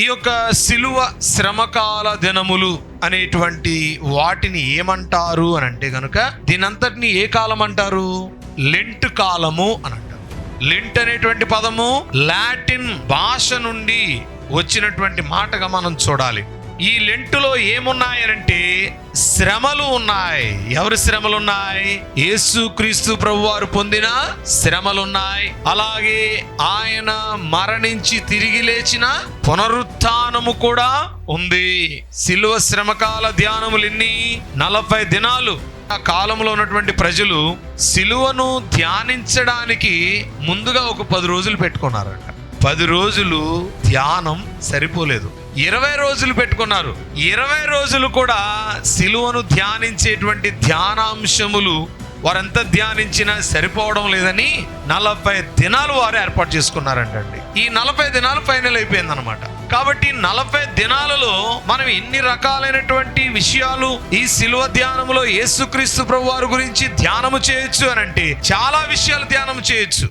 ఈ యొక్క సిలువ శ్రమకాల దినములు అనేటువంటి వాటిని ఏమంటారు అని అంటే కనుక దీనంతటిని ఏ కాలం అంటారు? లెంట్ కాలము అని అంటారు. లెంట్ అనేటువంటి పదము లాటిన్ భాష నుండి వచ్చినటువంటి మాటగా మనం చూడాలి. ఈ లెంటులో ఏమున్నాయనంటే శ్రమలు ఉన్నాయి. ఎవరి శ్రమలు ఉన్నాయి యేసు క్రీస్తు ప్రభు వారు పొందిన శ్రమలు ఉన్నాయి అలాగే ఆయన మరణించి తిరిగి లేచిన పునరుత్నము కూడా ఉంది. సిలువ శ్రమకాల ధ్యానములు ఎన్ని నలభై దినాలు ఆ కాలంలో ఉన్నటువంటి ప్రజలు సిలువను ధ్యానించడానికి ముందుగా ఒక పది రోజులు పెట్టుకున్నారట. పది రోజులు ధ్యానం సరిపోలేదు. ఇరవై రోజులు పెట్టుకున్నారు. ఇరవై రోజులు కూడా సిలువను ధ్యానించేటువంటి ధ్యానాంశములు వారెంత ధ్యానించినా సరిపోవడం లేదని నలభై దినాలు వారు ఏర్పాటు చేసుకున్నారంటండి. ఈ నలభై దినాలు ఫైనల్ అయిపోయింది అనమాట కాబట్టి నలభై దినాలలో మనం ఎన్ని రకాలైనటువంటి విషయాలు ఈ శిలువ ధ్యానములో యేసుక్రీస్తు ప్రభు వారి గురించి ధ్యానము చేయొచ్చు అని అంటే చాలా విషయాలు ధ్యానం చేయొచ్చు.